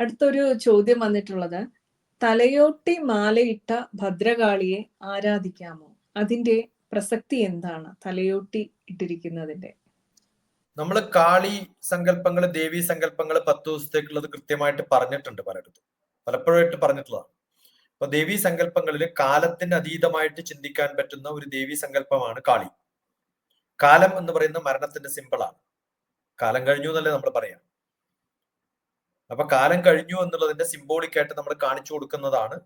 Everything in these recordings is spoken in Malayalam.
അടുത്തൊരു ചോദ്യം വന്നിട്ടുള്ളത്. തലയോട്ടി മാലയിട്ട ഭദ്രകാളിയെ ആരാധിക്കാമോ? അതിന്റെ പ്രസക്തി എന്താണ്? തലയോട്ടി ഇട്ടിരിക്കുന്നതിന്റെ നമ്മൾ കാളി സങ്കല്പങ്ങൾ ദേവി സങ്കല്പങ്ങൾ പത്ത് ദിവസത്തേക്കുള്ളത് കൃത്യമായിട്ട് പറഞ്ഞിട്ടുണ്ട് പലയിടത്തും. പലപ്പോഴായിട്ട് പറഞ്ഞിട്ടുള്ളതാണ്. അപ്പൊ ദേവി സങ്കല്പങ്ങളിൽ കാലത്തിന് അതീതമായിട്ട് ചിന്തിക്കാൻ പറ്റുന്ന ഒരു ദേവി സങ്കല്പമാണ് കാളി. കാലം എന്ന് പറയുന്ന മരണത്തിന്റെ സിമ്പിളാണ് കാലം കഴിഞ്ഞു എന്നല്ലേ നമ്മൾ പറയാം. അപ്പൊ കാലം കഴിഞ്ഞു എന്നുള്ളതിന്റെ സിംബോളിക് ആയിട്ട് നമ്മൾ കാണിച്ചു കൊടുക്കുന്നതാണ്.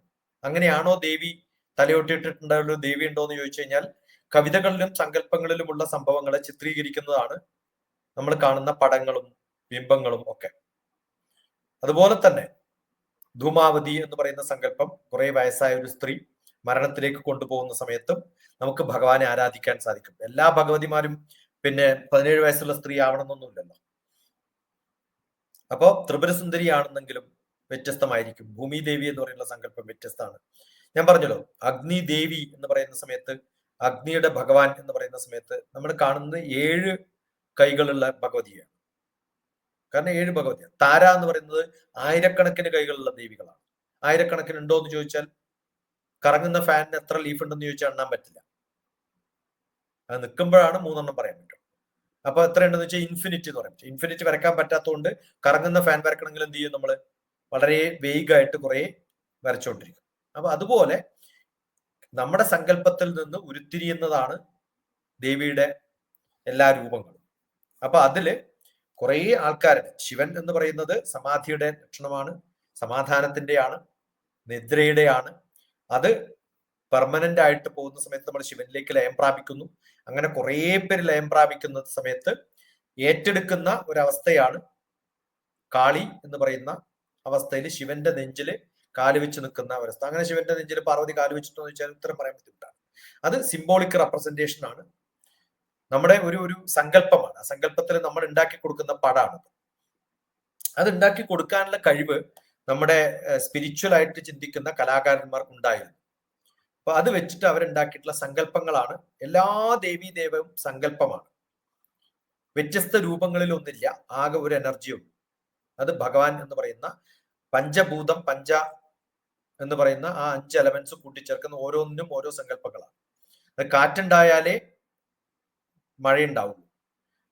അങ്ങനെയാണോ ദേവി തലയൊട്ടിട്ടുണ്ടായുള്ള ദേവി ഉണ്ടോ എന്ന് ചോദിച്ചു കഴിഞ്ഞാൽ കവിതകളിലും സങ്കല്പങ്ങളിലുമുള്ള സംഭവങ്ങളെ ചിത്രീകരിക്കുന്നതാണ് നമ്മൾ കാണുന്ന പടങ്ങളും ബിംബങ്ങളും ഒക്കെ. അതുപോലെ തന്നെ ധൂമാവതി എന്ന് പറയുന്ന സങ്കല്പം കുറെ വയസ്സായ ഒരു സ്ത്രീ മരണത്തിലേക്ക് കൊണ്ടുപോകുന്ന സമയത്തും നമുക്ക് ഭഗവാനെ ആരാധിക്കാൻ സാധിക്കും. എല്ലാ ഭഗവതിമാരും പിന്നെ പതിനേഴ് വയസ്സുള്ള സ്ത്രീ ആവണമെന്നൊന്നുമില്ലല്ലോ. അപ്പോ ത്രിപുരസുന്ദരി ആണെന്നെങ്കിലും വ്യത്യസ്തമായിരിക്കും. ഭൂമി ദേവി എന്ന് പറയുന്ന സങ്കല്പം വ്യത്യസ്തമാണ് ഞാൻ പറഞ്ഞല്ലോ അഗ്നി ദേവി എന്ന് പറയുന്ന സമയത്ത് അഗ്നിയുടെ ഭഗവാൻ എന്ന് പറയുന്ന സമയത്ത് നമ്മൾ കാണുന്നത് ഏഴ് കൈകളുള്ള ഭഗവതിയാണ്. കാരണം ഏഴ് ഭഗവതിയാണ് താര എന്ന് പറയുന്നത് ആയിരക്കണക്കിന് കൈകളുള്ള ദേവികളാണ്. ആയിരക്കണക്കിന് ഉണ്ടോ എന്ന് ചോദിച്ചാൽ കറങ്ങുന്ന ഫാനിന് എത്ര ലീഫ് ഉണ്ടെന്ന് ചോദിച്ചാൽ എണ്ണാൻ പറ്റില്ല. അത് നിൽക്കുമ്പോഴാണ് മൂന്നെണ്ണം പറയാൻ പറ്റും അപ്പൊ എത്ര ഉണ്ടെന്ന് വെച്ചാൽ ഇൻഫിനിറ്റി എന്ന് പറയും. ഇൻഫിനിറ്റി വരക്കാൻ പറ്റാത്തതുകൊണ്ട് കറങ്ങുന്ന ഫാൻ വരക്കണമെങ്കിൽ എന്ത് ചെയ്യും നമ്മൾ വളരെ വേഗമായിട്ട് കുറെ വരച്ചുകൊണ്ടിരിക്കും അപ്പൊ അതുപോലെ നമ്മുടെ സങ്കല്പത്തിൽ നിന്ന് ഉരുത്തിരിയുന്നതാണ് ദേവിയുടെ എല്ലാ രൂപങ്ങളും. അപ്പൊ അതിൽ കുറെ ആൾക്കാർ ശിവൻ എന്ന് പറയുന്നത് സമാധിയുടെ ലക്ഷണമാണ് സമാധാനത്തിന്റെയാണ് നിദ്രയുടെയാണ്. അത് പെർമനന്റ് ആയിട്ട് പോകുന്ന സമയത്ത് നമ്മൾ ശിവനിലേക്ക് ലയം പ്രാപിക്കുന്നു. അങ്ങനെ കുറെ പേര് ലയം പ്രാപിക്കുന്ന സമയത്ത് ഏറ്റെടുക്കുന്ന ഒരവസ്ഥയാണ് കാളി എന്ന് പറയുന്ന അവസ്ഥയിൽ ശിവന്റെ നെഞ്ചിൽ കാൽ വെച്ച് നിൽക്കുന്ന അവസ്ഥ അങ്ങനെ ശിവന്റെ നെഞ്ചിൽ പാർവതി കാൽ എന്ന് ചോദിച്ചാൽ ഉത്തരം പറയാൻ ബുദ്ധിമുട്ടാണ്. അത് സിംബോളിക് റെപ്രസെന്റേഷൻ ആണ്. നമ്മുടെ ഒരു ഒരു സങ്കല്പമാണ്. ആ സങ്കല്പത്തിൽ നമ്മൾ ഉണ്ടാക്കി കൊടുക്കുന്ന പടമാണ് അത്. ഉണ്ടാക്കി കൊടുക്കാനുള്ള കഴിവ് നമ്മുടെ സ്പിരിച്വൽ ആയിട്ട് ചിന്തിക്കുന്ന കലാകാരന്മാർക്ക് ഉണ്ടായിരുന്നു. അപ്പൊ അത് വെച്ചിട്ട് അവരുണ്ടാക്കിയിട്ടുള്ള സങ്കല്പങ്ങളാണ്. എല്ലാ ദേവീ ദേവവും സങ്കല്പമാണ്. വ്യത്യസ്ത രൂപങ്ങളിൽ ഒന്നില്ല ആകെ ഒരു എനർജിയും അത് ഭഗവാൻ എന്ന് പറയുന്ന പഞ്ചഭൂതം പഞ്ച എന്ന് പറയുന്ന ആ അഞ്ച് എലമെന്റ്സ് കൂട്ടിച്ചേർക്കുന്ന ഓരോന്നിനും ഓരോ സങ്കല്പങ്ങളാണ്. അത് കാറ്റുണ്ടായാലേ മഴയുണ്ടാവുള്ളൂ.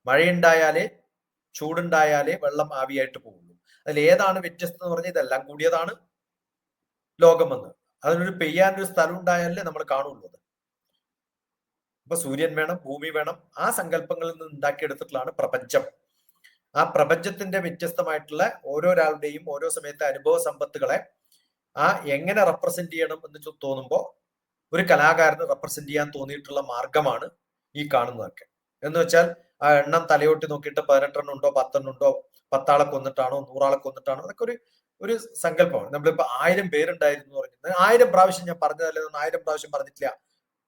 മഴയുണ്ടായാലേ ചൂടുണ്ടായാലേ വെള്ളം ആവിയായിട്ട് പോകുള്ളൂ. അതിൽ ഏതാണ് വ്യത്യസ്തം എന്ന് പറഞ്ഞാൽ ഇതെല്ലാം കൂടിയതാണ് ലോകമെന്ന്. അതിനൊരു പെയ്യാനൊരു സ്ഥലം ഉണ്ടായാലേ നമ്മൾ കാണുള്ളൂ അത്. ഇപ്പൊ സൂര്യൻ വേണം ഭൂമി വേണം ആ സങ്കല്പങ്ങളിൽ നിന്ന് ഉണ്ടാക്കിയെടുത്തിട്ടുള്ളതാണ് പ്രപഞ്ചം. ആ പ്രപഞ്ചത്തിന്റെ വ്യത്യസ്തമായിട്ടുള്ള ഓരോരാളുടെയും ഓരോ സമയത്തെ അനുഭവ സമ്പത്തുകളെ ആ എങ്ങനെ റെപ്രസെന്റ് ചെയ്യണം എന്ന് തോന്നുമ്പോൾ ഒരു കലാകാരന് റെപ്രസെന്റ് ചെയ്യാൻ തോന്നിയിട്ടുള്ള മാർഗമാണ് ഈ കാണുന്നതൊക്കെ. എന്ന് വെച്ചാൽ ആ എണ്ണം തലയോട്ടി നോക്കിയിട്ട് പതിനെട്ടെണ്ണം ഉണ്ടോ പത്തെണ്ണം ഉണ്ടോ പത്താളെ കൊന്നിട്ടാണോ നൂറാളെ കൊന്നിട്ടാണോ അതൊക്കെ ഒരു ഒരു സങ്കല്പമാണ്. നമ്മളിപ്പോ ആയിരം പേരുണ്ടായിരുന്നു പറഞ്ഞത് ആയിരം പ്രാവശ്യം ഞാൻ പറഞ്ഞതല്ലേ ആയിരം പ്രാവശ്യം പറഞ്ഞിട്ടില്ല.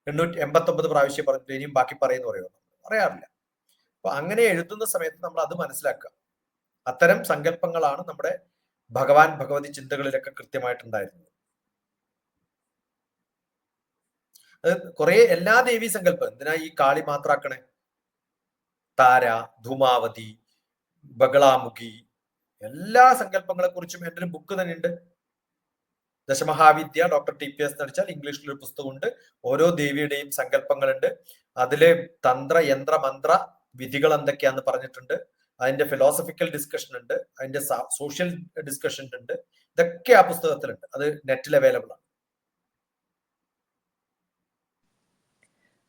എണ്ണൂറ്റി എൺപത്തി ഒമ്പത് പ്രാവശ്യം പറഞ്ഞിട്ട് ഇനിയും ബാക്കി പറയുന്നു പറയുമോ പറയാറില്ല. അപ്പൊ അങ്ങനെ എഴുതുന്ന സമയത്ത് നമ്മൾ അത് മനസ്സിലാക്കുക. അത്തരം സങ്കല്പങ്ങളാണ് നമ്മുടെ ഭഗവാൻ ഭഗവതി ചിന്തകളിലൊക്കെ കൃത്യമായിട്ടുണ്ടായിരുന്നത്. അത് കുറെ എല്ലാ ദേവി സങ്കല്പം. എന്തിനാ ഈ കാളി മാത്രാക്കണേ? താര ധൂമാവതി ബഗളാമുഖി എല്ലാ സങ്കല്പങ്ങളെ കുറിച്ചും എന്റെ ഒരു ബുക്ക് തന്നെ ഉണ്ട് Dashamahavidya doctor T P S നടിച്ചാൽ ഇംഗ്ലീഷിലൊരു പുസ്തകമുണ്ട്. ഓരോ ദേവിയുടെയും സങ്കല്പങ്ങളുണ്ട്. അതിലെ തന്ത്ര യന്ത്ര മന്ത്ര വിധികൾ എന്തൊക്കെയാന്ന് പറഞ്ഞിട്ടുണ്ട്. അതിന്റെ ഫിലോസഫിക്കൽ ഡിസ്കഷൻ ഉണ്ട്. അതിന്റെ സോഷ്യൽ ഡിസ്കഷൻ ഉണ്ട്. ഇതൊക്കെ ആ പുസ്തകത്തിലുണ്ട്. അത് നെറ്റിൽ അവൈലബിൾ ആണ്.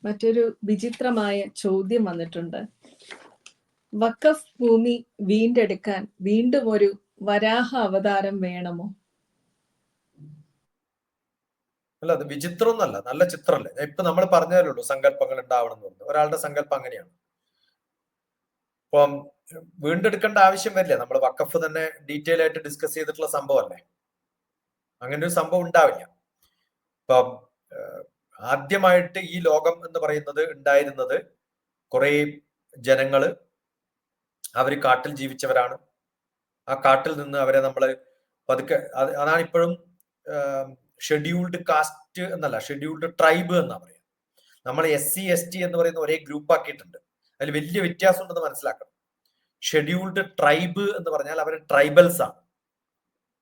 മറ്റൊരു വിചിത്രമായ ചോദ്യം വന്നിട്ടുണ്ട്. വക്കഫ് ഭൂമി വീണ്ടെടുക്കാൻ വീണ്ടും ഒരു വരാഹ അവതാരം വേണമോ? അല്ല അത് വിചിത്രം ഒന്നല്ല നല്ല ചിത്രമല്ലേ? ഇപ്പൊ നമ്മൾ പറഞ്ഞാലുള്ളൂ സങ്കല്പങ്ങൾ ഉണ്ടാവണം എന്ന് പറഞ്ഞു. ഒരാളുടെ സങ്കല്പം അങ്ങനെയാണ്. ഇപ്പം വീണ്ടെടുക്കേണ്ട ആവശ്യം വരില്ല. നമ്മൾ വക്കഫ് തന്നെ ഡീറ്റെയിൽ ആയിട്ട് ഡിസ്കസ് ചെയ്തിട്ടുള്ള സംഭവമല്ലേ? അങ്ങനെ ഒരു സംഭവം ഉണ്ടാവില്ല. ഇപ്പം ആദ്യമായിട്ട് ഈ ലോകം എന്ന് പറയുന്നത് ഉണ്ടായിരുന്നത് കുറെ ജനങ്ങൾ അവർ കാട്ടിൽ ജീവിച്ചവരാണ്. ആ കാട്ടിൽ നിന്ന് അവരെ നമ്മൾ പതുക്കെ അതാണ് ഇപ്പോഴും ഷെഡ്യൂൾഡ് കാസ്റ്റ് എന്നല്ല ഷെഡ്യൂൾഡ് ട്രൈബ് എന്നാ പറയുക. നമ്മൾ എസ് സി എസ് ടി എന്ന് പറയുന്ന ഒരേ ഗ്രൂപ്പ് ആക്കിയിട്ടുണ്ട്. അതിൽ വലിയ വ്യത്യാസം ഉണ്ടെന്ന് മനസ്സിലാക്കണം. ഷെഡ്യൂൾഡ് ട്രൈബ് എന്ന് പറഞ്ഞാൽ അവർ ട്രൈബൽസ് ആണ്.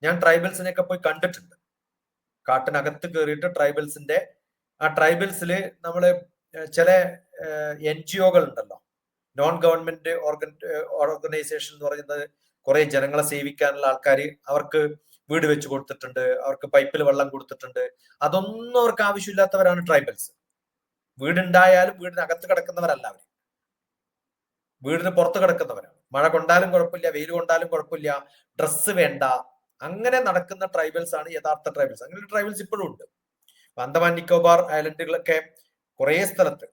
ഞാൻ ട്രൈബൽസിനെയൊക്കെ പോയി കണ്ടിട്ടുണ്ട്. കാട്ടിനകത്ത് കയറിയിട്ട് ട്രൈബൽസിന്റെ ആ ട്രൈബൽസിൽ നമ്മൾ ചില എൻ ജി ഒകൾ ഉണ്ടല്ലോ. നോൺ ഗവൺമെന്റ് ഓർഗൻ ഓർഗനൈസേഷൻ എന്ന് പറയുന്നത് കുറെ ജനങ്ങളെ സേവിക്കാനുള്ള ആൾക്കാർ അവർക്ക് വീട് വെച്ച് കൊടുത്തിട്ടുണ്ട് അവർക്ക് പൈപ്പിൽ വെള്ളം കൊടുത്തിട്ടുണ്ട്. അതൊന്നും അവർക്ക് ആവശ്യമില്ലാത്തവരാണ് ട്രൈബൽസ് വീടുണ്ടായാലും വീടിനകത്ത് കിടക്കുന്നവരല്ല അവർ വീടിന് പുറത്ത് കിടക്കുന്നവരാണ്. മഴ കൊണ്ടാലും കുഴപ്പമില്ല വെയിൽ കൊണ്ടാലും കുഴപ്പമില്ല ഡ്രസ്സ് വേണ്ട. അങ്ങനെ നടക്കുന്ന ട്രൈബൽസ് ആണ് യഥാർത്ഥ ട്രൈബൽസ് അങ്ങനെ ട്രൈബൽസ് ഇപ്പോഴും ഉണ്ട്. അന്തമാൻ നിക്കോബാർ ഐലൻഡുകളൊക്കെ കുറേ സ്ഥലത്ത്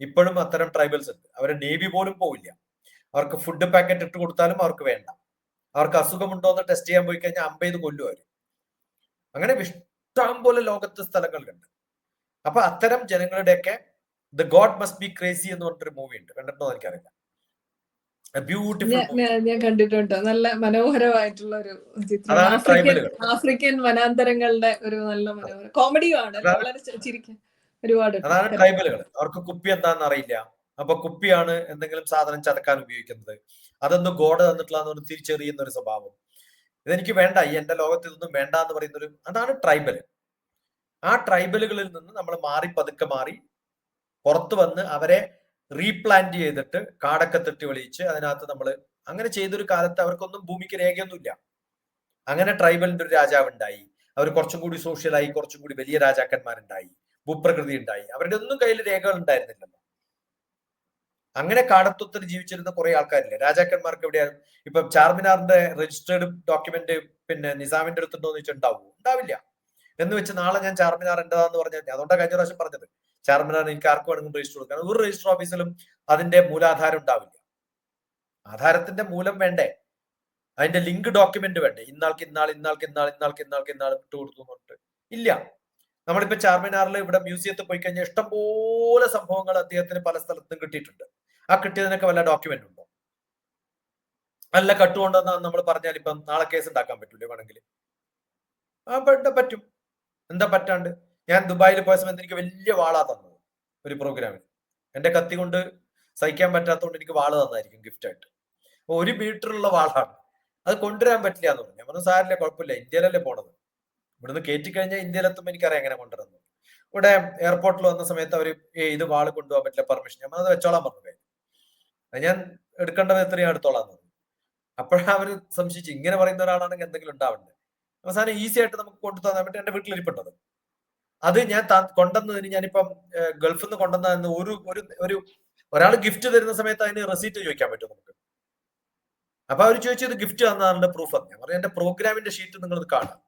ഇപ്പോഴും അത്തരം ട്രൈബൽസ് ഉണ്ട്. അവരെ നേവി പോലും പോവില്ല. അവർക്ക് ഫുഡ് പാക്കറ്റ് ഇട്ട് കൊടുത്താലും അവർക്ക് വേണ്ട. അവർക്ക് അസുഖമുണ്ടോ എന്ന് ടെസ്റ്റ് ചെയ്യാൻ പോയി കഴിഞ്ഞാൽ അമ്പത് കൊല്ലും അവർ അങ്ങനെ ഇഷ്ടം പോലെ ലോകത്ത് സ്ഥലങ്ങളുണ്ട്. അപ്പൊ അത്തരം ജനങ്ങളുടെയൊക്കെ the God must be crazy എന്ന് പറഞ്ഞിട്ടൊരു മൂവി ഉണ്ട്. കണ്ടിട്ടുണ്ടോ എനിക്കറിയില്ല. ബ്യൂട്ടിഫുൾ ഞാൻ- കണ്ടിട്ടുണ്ട്. നല്ല മനോഹരമായിട്ടുള്ള ഒരു ചിത്രം. ആഫ്രിക്കൻ. വനാന്തരങ്ങളുടെ ഒരു നല്ല മനോഹര കോമഡിയുമാണ് വളരെ ചിരിക്കാൻ ഒരുപാട് അതാണ് ട്രൈബലുകൾ അവർക്ക് കുപ്പി എന്താണെന്ന് അറിയില്ല. അപ്പൊ കുപ്പിയാണ് എന്തെങ്കിലും സാധനം ചതക്കാൻ ഉപയോഗിക്കുന്നത്. അതൊന്നും ഗോഡ് തന്നിട്ടുള്ള തിരിച്ചറിയുന്ന ഒരു സ്വഭാവം. ഇതെനിക്ക് വേണ്ട. ഈ എന്റെ ലോകത്ത് ഇതൊന്നും വേണ്ട എന്ന് പറയുന്ന ഒരു അതാണ് ട്രൈബൽ ആ ട്രൈബലുകളിൽ നിന്ന് നമ്മൾ മാറി പതുക്കെ മാറി പുറത്തു വന്ന് അവരെ റീപ്ലാന്റ് ചെയ്തിട്ട് കാടൊക്കെ തെട്ടി വെളിയിച്ച് അതിനകത്ത് നമ്മൾ അങ്ങനെ ചെയ്തൊരു കാലത്ത് അവർക്കൊന്നും ഭൂമിക്ക് രേഖയൊന്നുമില്ല. അങ്ങനെ ട്രൈബലിന്റെ ഒരു രാജാവ് ഉണ്ടായി അവർ കുറച്ചും കൂടി സോഷ്യലായി കുറച്ചും കൂടി വലിയ രാജാക്കന്മാരുണ്ടായി. ഭൂപ്രകൃതി ഉണ്ടായി അവരുടെ ഒന്നും കയ്യിൽ രേഖകൾ ഉണ്ടായിരുന്നില്ലല്ലോ. അങ്ങനെ കാടത്വത്തിൽ ജീവിച്ചിരുന്ന കുറെ ആൾക്കാരില്ലേ? രാജാക്കന്മാർക്ക് എവിടെയാണ് ഇപ്പൊ ചാർമിനാറിന്റെ രജിസ്റ്റേർഡ് ഡോക്യുമെന്റ് പിന്നെ നിസാമിന്റെ അടുത്തുണ്ടോ എന്ന് വെച്ചിട്ടുണ്ടാവൂ ഉണ്ടാവില്ല. എന്ന് വെച്ച് നാളെ ഞാൻ ചാർമിനാർ എന്റേതാന്ന് പറഞ്ഞാൽ അതുകൊണ്ടാണ് കഴിഞ്ഞ പ്രാവശ്യം പറഞ്ഞത്. ചാർമിനാർ എനിക്ക് ആർക്ക് വേണമെങ്കിലും രജിസ്റ്റർ കൊടുക്കണം ഒരു രജിസ്റ്റർ ഓഫീസിലും അതിന്റെ മൂലാധാരം ഉണ്ടാവില്ല. ആധാരത്തിന്റെ മൂലം വേണ്ടേ? അതിന്റെ ലിങ്ക് ഡോക്യുമെന്റ് വേണ്ടേ? ഇന്നാൾക്ക് ഇന്നാൾ ഇന്നാൾക്ക് ഇന്നാൾ ഇന്നാൾക്ക് ഇന്നാൾക്ക് ഇന്നാൾ വിട്ടു കൊടുത്തു ഇല്ല. നമ്മളിപ്പോ ചാർമിനാറിൽ ഇവിടെ മ്യൂസിയത്തിൽ പോയി കഴിഞ്ഞാൽ ഇഷ്ടംപോലെ സംഭവങ്ങൾ അദ്ദേഹത്തിന് പല സ്ഥലത്തും കിട്ടിയിട്ടുണ്ട്. ആ കിട്ടിയതിനൊക്കെ വല്ല ഡോക്യുമെന്റ് ഉണ്ടോ? നല്ല കട്ടുകൊണ്ടെന്ന് നമ്മൾ പറഞ്ഞാൽ ഇപ്പം നാളെ കേസ് ഉണ്ടാക്കാൻ പറ്റൂലേ വേണമെങ്കിൽ. ആ പറ്റ- എന്താ പറ്റാണ്ട്? ഞാൻ ദുബായിൽ പോയ സമയത്ത് എനിക്ക് വലിയ വാളാ തന്നത് ഒരു പ്രോഗ്രാമിൽ എന്റെ കത്തി കൊണ്ട് സഹിക്കാൻ പറ്റാത്തതുകൊണ്ട് എനിക്ക് വാൾ തന്നായിരിക്കും ഗിഫ്റ്റായിട്ട് ഒരു മീറ്ററുള്ള വാളാണ്. അത് കൊണ്ടുവരാൻ പറ്റില്ല എന്ന് പറഞ്ഞു. ഞാൻ പറഞ്ഞു സാരില്ല കുഴപ്പമില്ല. ഇന്ത്യയിലല്ലേ പോണത്? ഇവിടുന്ന് കയറ്റി കഴിഞ്ഞാൽ ഇന്ത്യയിലെത്തുമ്പോൾ എനിക്കറിയാം എങ്ങനെ കൊണ്ടുവരുന്നത് ഇവിടെ എയർപോർട്ടിൽ വന്ന സമയത്ത് അവർ ഇത് വാൾ കൊണ്ടുപോകാൻ പറ്റില്ല പെർമിഷൻ ഞാൻ അത് വെച്ചോളാൻ പറഞ്ഞു ഞാൻ എടുക്കേണ്ടത് എത്രയും എടുത്തോളാം എന്ന് പറഞ്ഞു. അപ്പോഴാണ് അവർ സംശയിച്ചു ഇങ്ങനെ പറയുന്ന ഒരാളാണെങ്കിൽ എന്തെങ്കിലും ഉണ്ടാവണ്ടേ? അവസാനം ഈസി ആയിട്ട് നമുക്ക് കൊണ്ടു തന്നാൻ പറ്റും എന്റെ വീട്ടിലിരിപ്പുണ്ടത് അത്. ഞാൻ കൊണ്ടുവന്നതിന് ഞാനിപ്പം ഗൾഫിൽ നിന്ന് കൊണ്ടുവന്നതെന്ന് ഒരു ഒരു ഒരു ഒരാൾ ഗിഫ്റ്റ് തരുന്ന സമയത്ത് അതിന് റെസീറ്റ് ചോദിക്കാൻ പറ്റും നമുക്ക്? അപ്പൊ അവർ ചോദിച്ചത് ഗിഫ്റ്റ് തന്നതിന്റെ പ്രൂഫ് ഞാൻ പറഞ്ഞു എന്റെ പ്രോഗ്രാമിന്റെ ഷീറ്റ് നിങ്ങൾ കാണാം.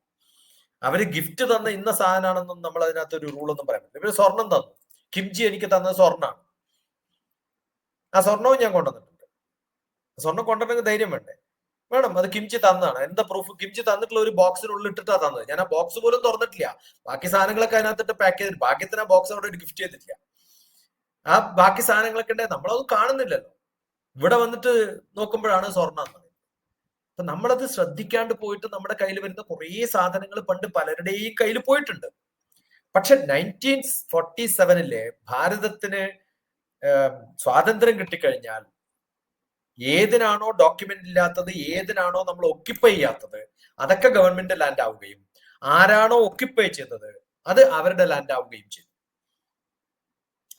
അവർ ഗിഫ്റ്റ് തന്ന ഇന്ന സാധനമാണെന്നും നമ്മൾ അതിനകത്ത് ഒരു റൂൾ ഒന്നും പറയാൻ പറ്റില്ല. ഇവർ സ്വർണം തന്നു. കിംജി എനിക്ക് തന്നത് സ്വർണമാണ് ആ സ്വർണവും ഞാൻ കൊണ്ടുവന്നിട്ടുണ്ട്. സ്വർണം കൊണ്ടുവരണമെങ്കിൽ ധൈര്യം വേണ്ടേ? വേണം. അത് കിംജി തന്നതാണ്. എന്താ പ്രൂഫ് കിംജി തന്നിട്ടുള്ള ഒരു ബോക്സിനുള്ളിൽ ഇട്ടിട്ടാ തന്നത്. ഞാൻ ആ ബോക്സ് പോലും തുറന്നിട്ടില്ല. ബാക്കി സാധനങ്ങളൊക്കെ അതിനകത്തിട്ട് പാക്ക് ചെയ്തിട്ട് ഭാഗ്യത്തിന് ആ ബോക്സ് അവിടെ ഗിഫ്റ്റ് ചെയ്തിട്ടില്ല. ആ ബാക്കി സാധനങ്ങളൊക്കെ ഉണ്ടെങ്കിൽ നമ്മളത് കാണുന്നില്ലല്ലോ. ഇവിടെ വന്നിട്ട് നോക്കുമ്പോഴാണ് സ്വർണം അപ്പൊ നമ്മളത് ശ്രദ്ധിക്കാണ്ട് പോയിട്ട് നമ്മുടെ കയ്യിൽ വരുന്ന കുറേ സാധനങ്ങൾ പണ്ട് പലരുടെയും കയ്യിൽ പോയിട്ടുണ്ട്. പക്ഷെ നയന്റീൻ ഫോർട്ടി സെവനിലെ ഭാരതത്തിന് സ്വാതന്ത്ര്യം കിട്ടിക്കഴിഞ്ഞാൽ ഏതിനാണോ ഡോക്യുമെന്റ് ഇല്ലാത്തത് ഏതിനാണോ നമ്മൾ ഒക്യുപ്പൈ ചെയ്യാത്തത് അതൊക്കെ ഗവൺമെന്റ് ലാൻഡ് ആവുകയും ആരാണോ ഒക്യുപ്പൈ ചെയ്തത് അത് അവരുടെ ലാൻഡ് ആവുകയും ചെയ്തു.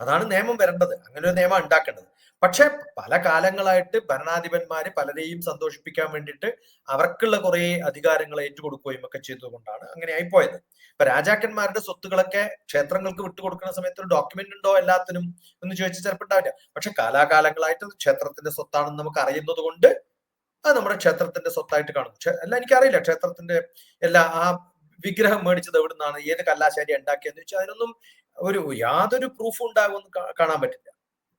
അതാണ് നിയമം വരേണ്ടത്. അങ്ങനെ ഒരു നിയമം ഉണ്ടാക്കേണ്ടത്. പക്ഷെ പല കാലങ്ങളായിട്ട് ഭരണാധിപന്മാര് പലരെയും സന്തോഷിപ്പിക്കാൻ വേണ്ടിയിട്ട് അവർക്കുള്ള കുറെ അധികാരങ്ങൾ ഏറ്റുകൊടുക്കുകയും ഒക്കെ ചെയ്തുകൊണ്ടാണ് അങ്ങനെ പോയത്. ഇപ്പൊ രാജാക്കന്മാരുടെ സ്വത്തുകളൊക്കെ ക്ഷേത്രങ്ങൾക്ക് വിട്ടുകൊടുക്കുന്ന സമയത്ത് ഒരു ഡോക്യുമെന്റ് ഉണ്ടോ എല്ലാത്തിനും എന്ന് ചോദിച്ചാൽ ചിലപ്പോൾ ഉണ്ടാവില്ല. പക്ഷെ കാലാകാലങ്ങളായിട്ട് ക്ഷേത്രത്തിന്റെ സ്വത്താണെന്ന് നമുക്ക് അറിയുന്നത് കൊണ്ട് അത് നമ്മുടെ ക്ഷേത്രത്തിന്റെ സ്വത്തായിട്ട് കാണും അല്ല എനിക്കറിയില്ല. ക്ഷേത്രത്തിന്റെ എല്ലാ ആ വിഗ്രഹം മേടിച്ചത് എവിടെ നിന്നാണ് ഏത് കല്ലാശാരി ഉണ്ടാക്കിയെന്ന് വെച്ചാൽ അതിനൊന്നും ഒരു യാതൊരു പ്രൂഫും ഉണ്ടാകുമെന്ന് കാണാൻ പറ്റില്ല.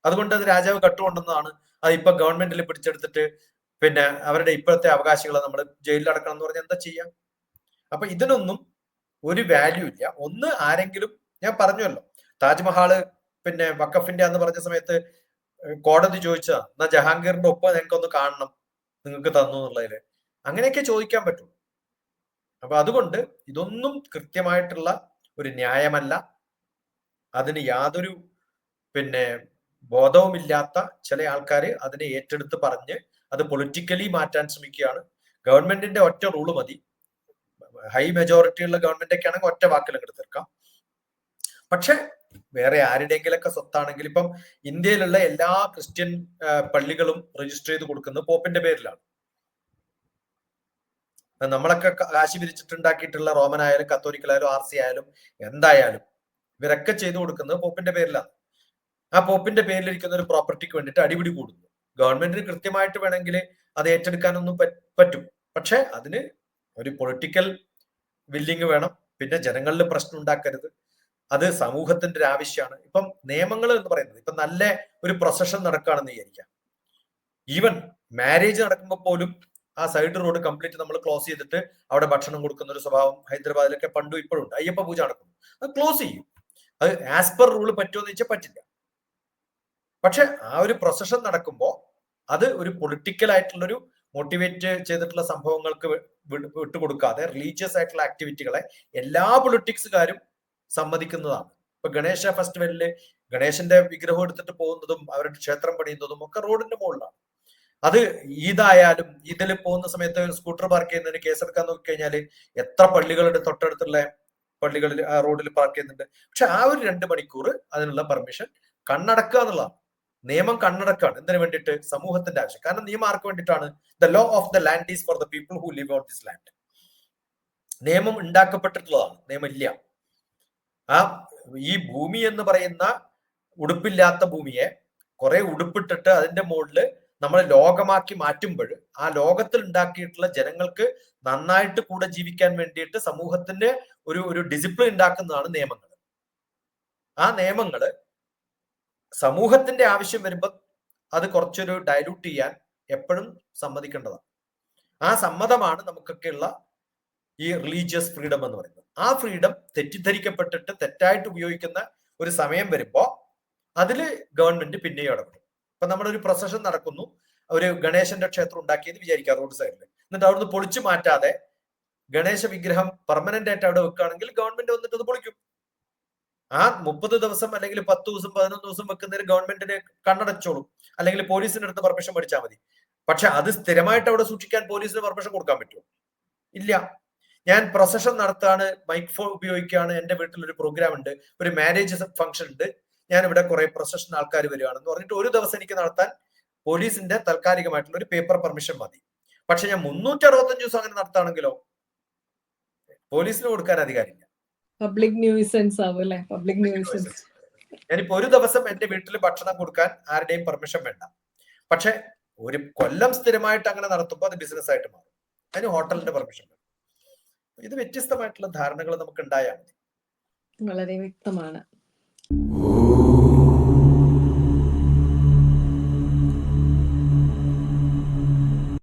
അതുകൊണ്ട് അത് രാജാവ് കട്ടുകൊണ്ടെന്നാണ് അത് ഇപ്പൊ ഗവൺമെന്റിൽ പിടിച്ചെടുത്തിട്ട് പിന്നെ അവരുടെ ഇപ്പോഴത്തെ അവകാശികളെ നമ്മൾ ജയിലിൽ അടക്കണം എന്ന് പറഞ്ഞാൽ എന്താ ചെയ്യാം? അപ്പൊ ഇതിനൊന്നും ഒരു വാല്യൂ ഇല്ല. ഒന്ന് ആരെങ്കിലും ഞാൻ പറഞ്ഞല്ലോ താജ്മഹാൾ പിന്നെ വക്കഫിന്റെ എന്ന് പറഞ്ഞ സമയത്ത് കോടതി ചോദിച്ചാ എന്നാ ജഹാംഗീറിന്റെ ഒപ്പം ഞങ്ങൾക്ക് ഒന്ന് കാണണം നിങ്ങൾക്ക് തന്നു എന്നുള്ളതിൽ. അങ്ങനെയൊക്കെ ചോദിക്കാൻ പറ്റുള്ളൂ അപ്പൊ അതുകൊണ്ട് ഇതൊന്നും കൃത്യമായിട്ടുള്ള ഒരു ന്യായമല്ല. അതിന് യാതൊരു പിന്നെ ബോധവുമില്ലാത്ത ചില ആൾക്കാർ അതിനെ ഏറ്റെടുത്ത് പറഞ്ഞ് അത് പൊളിറ്റിക്കലി മാറ്റാൻ ശ്രമിക്കുകയാണ്. ഗവൺമെന്റിന്റെ ഒറ്റ റൂൾ മതി. ഹൈ മെജോറിറ്റി ഉള്ള ഗവൺമെന്റ് ഒക്കെ ആണെങ്കിൽ ഒറ്റ വാക്കിൽ അങ്ങോട്ട് തീർക്കാം. പക്ഷെ വേറെ ആരുടെയെങ്കിലൊക്കെ സ്വത്താണെങ്കിൽ ഇപ്പം ഇന്ത്യയിലുള്ള എല്ലാ ക്രിസ്ത്യൻ പള്ളികളും രജിസ്റ്റർ ചെയ്ത് കൊടുക്കുന്നത് പോപ്പിന്റെ പേരിലാണ്. നമ്മളൊക്കെ കാശി വിരിച്ചിട്ടുണ്ടാക്കിയിട്ടുള്ള റോമൻ ആയാലും കത്തോലിക്കലായാലും ആർ സി ആയാലും എന്തായാലും ഇവരൊക്കെ ചെയ്തു കൊടുക്കുന്നത് പോപ്പിന്റെ പേരിലാണ്. ആ പോപ്പിന്റെ പേരിലിരിക്കുന്ന ഒരു പ്രോപ്പർട്ടിക്ക് വേണ്ടിയിട്ട് അടിപിടി കൂടുന്നു. ഗവൺമെന്റിന് കൃത്യമായിട്ട് വേണമെങ്കിൽ അത് ഏറ്റെടുക്കാനൊന്നും പറ്റ്- പക്ഷെ അതിന് ഒരു പൊളിറ്റിക്കൽ വില്ലിങ് വേണം. പിന്നെ ജനങ്ങളിൽ പ്രശ്നം ഉണ്ടാക്കരുത്. അത് സമൂഹത്തിന്റെ ഒരു ആവശ്യമാണ്. ഇപ്പം നിയമങ്ങൾ എന്ന് പറയുന്നത് ഇപ്പൊ നല്ല ഒരു പ്രൊസഷൻ നടക്കുകയാണെന്ന് വിചാരിക്കാം. ഈവൻ മാരേജ് നടക്കുമ്പോൾ പോലും ആ സൈഡ് റോഡ് കംപ്ലീറ്റ് നമ്മൾ ക്ലോസ് ചെയ്തിട്ട് അവിടെ ഭക്ഷണം കൊടുക്കുന്ന ഒരു സ്വഭാവം ഹൈദരാബാദിലൊക്കെ പണ്ടും ഇപ്പോഴും ഉണ്ട്. അയ്യപ്പ പൂജ നടക്കുന്നു. അത് ക്ലോസ് ചെയ്യും. അത് ആസ് പെർ റൂൾ പറ്റുമോ എന്ന് വെച്ചാൽ പറ്റില്ല. പക്ഷെ ആ ഒരു പ്രൊസഷൻ നടക്കുമ്പോൾ അത് ഒരു പൊളിറ്റിക്കൽ ആയിട്ടുള്ളൊരു മോട്ടിവേറ്റ് ചെയ്തിട്ടുള്ള സംഭവങ്ങൾക്ക് വിട്ടുകൊടുക്കാതെ റിലീജിയസ് ആയിട്ടുള്ള ആക്ടിവിറ്റികളെ എല്ലാ പൊളിറ്റിക്സുകാരും സമ്മതിക്കുന്നതാണ്. ഇപ്പൊ ഗണേശ ഫെസ്റ്റിവലിൽ ഗണേശന്റെ വിഗ്രഹം എടുത്തിട്ട് പോകുന്നതും അവരുടെ ക്ഷേത്രം പണിയുന്നതും ഒക്കെ റോഡിന്റെ മുകളിലാണ്. അത് ഈദായാലും ഈദിൽ പോകുന്ന സമയത്ത് സ്കൂട്ടർ പാർക്ക് ചെയ്യുന്നതിന് കേസെടുക്കാൻ നോക്കി കഴിഞ്ഞാൽ എത്ര പള്ളികളുടെ തൊട്ടടുത്തുള്ള പള്ളികളിൽ റോഡിൽ പാർക്ക് ചെയ്യുന്നുണ്ട്. പക്ഷെ ആ ഒരു രണ്ട് മണിക്കൂർ അതിനുള്ള പെർമിഷൻ കണ്ണടക്കുക എന്നുള്ളതാണ്. നിയമം കണ്ണടക്കാണ്. എന്തിനു വേണ്ടിയിട്ട്? സമൂഹത്തിന്റെ ആവശ്യം. കാരണം നിയമം ആർക്ക് വേണ്ടിയിട്ടാണ്? The law of the land is for the people who live on this land നിയമം ഉണ്ടാക്കപ്പെട്ടിട്ടുള്ളതാണ്. നിയമം ഇല്ല. ആ ഈ ഭൂമി എന്ന് പറയുന്ന ഉടുപ്പില്ലാത്ത ഭൂമിയെ കുറെ ഉടുപ്പിട്ടിട്ട് അതിന്റെ മുകളിൽ നമ്മൾ ലോകമാക്കി മാറ്റുമ്പോൾ ആ ലോകത്തിൽ ഉണ്ടാക്കിയിട്ടുള്ള ജനങ്ങൾക്ക് നന്നായിട്ട് കൂടെ ജീവിക്കാൻ വേണ്ടിയിട്ട് സമൂഹത്തിന്റെ ഒരു ഒരു ഡിസിപ്ലിൻ ഉണ്ടാക്കുന്നതാണ് നിയമങ്ങൾ. ആ നിയമങ്ങൾ സമൂഹത്തിന്റെ ആവശ്യം വരുമ്പോൾ അത് കുറച്ചൊരു ഡയലൂട്ട് ചെയ്യാൻ എപ്പോഴും സമ്മതിക്കേണ്ടതാണ്. ആ സമ്മതമാണ് നമുക്കൊക്കെ ഉള്ള ഈ റിലീജിയസ് ഫ്രീഡം എന്ന് പറയുന്നത്. ആ ഫ്രീഡം തെറ്റിദ്ധരിക്കപ്പെട്ടിട്ട് തെറ്റായിട്ട് ഉപയോഗിക്കുന്ന ഒരു സമയം വരുമ്പോൾ അതിൽ ഗവൺമെന്റ് പിന്നെയും ഇടപെടും. ഇപ്പൊ നമ്മളൊരു പ്രൊസഷൻ നടക്കുന്നു. ഒരു ഗണേശന്റെ ക്ഷേത്രം ഉണ്ടാക്കിയെന്ന് വിചാരിക്കാം റോഡ് സൈഡിൽ എന്നിട്ട് അവിടുന്ന് പൊളിച്ചു മാറ്റാതെ ഗണേശ വിഗ്രഹം പെർമനന്റ് ആയിട്ട് അവിടെ വെക്കുകയാണെങ്കിൽ ഗവൺമെന്റ് വന്നിട്ട് അത് പൊളിക്കും. ആ മുപ്പത് ദിവസം അല്ലെങ്കിൽ പത്ത് ദിവസം പതിനൊന്ന് ദിവസം വെക്കുന്നതിന് ഗവൺമെന്റിനെ കണ്ണടച്ചോളും. അല്ലെങ്കിൽ പോലീസിന്റെ അടുത്ത് പെർമിഷൻ മേടിച്ചാൽ മതി. പക്ഷെ അത് സ്ഥിരമായിട്ട് അവിടെ സൂക്ഷിക്കാൻ പോലീസിന് പെർമിഷൻ കൊടുക്കാൻ പറ്റുമോ? ഇല്ല. ഞാൻ പ്രൊസഷൻ നടത്താണ് മൈക്ക് ഫോൺ ഉപയോഗിക്കുകയാണ് എന്റെ വീട്ടിൽ ഒരു പ്രോഗ്രാം ഉണ്ട് ഒരു മാരേജ് ഫംഗ്ഷൻ ഉണ്ട്. ഞാൻ ഇവിടെ കുറെ പ്രൊസഷൻ ആൾക്കാർ വരികയാണെന്ന് പറഞ്ഞിട്ട് ഒരു ദിവസം എനിക്ക് നടത്താൻ പോലീസിന്റെ താൽക്കാലികമായിട്ടുള്ള ഒരു പേപ്പർ പെർമിഷൻ മതി. പക്ഷെ ഞാൻ മുന്നൂറ്റി അറുപത്തഞ്ച് ദിവസം അങ്ങനെ നടത്താണെങ്കിലോ? പോലീസിന് കൊടുക്കാൻ അധികാരമില്ല പബ്ലിക് ന്യൂസൻസ് ആവും അല്ലെ? പബ്ലിക് ന്യൂസൻസ് ഞാനിപ്പോ ഒരു ദിവസം എന്റെ വീട്ടിൽ ഭക്ഷണം കൊടുക്കാൻ ആരുടെയും പെർമിഷൻ വേണ്ട. പക്ഷെ ഒരു കൊല്ലം സ്ഥിരമായിട്ട് അങ്ങനെ നടത്തുമ്പോൾ അത് ബിസിനസ് ആയിട്ട് മാറും. അതിന് ഹോട്ടലിന്റെ പെർമിഷൻ വേണം. ഇത് വ്യത്യസ്തമായിട്ടുള്ള ധാരണകൾ നമുക്ക് ഉണ്ടായാൽ മതി. വളരെ വ്യക്തമാണ്.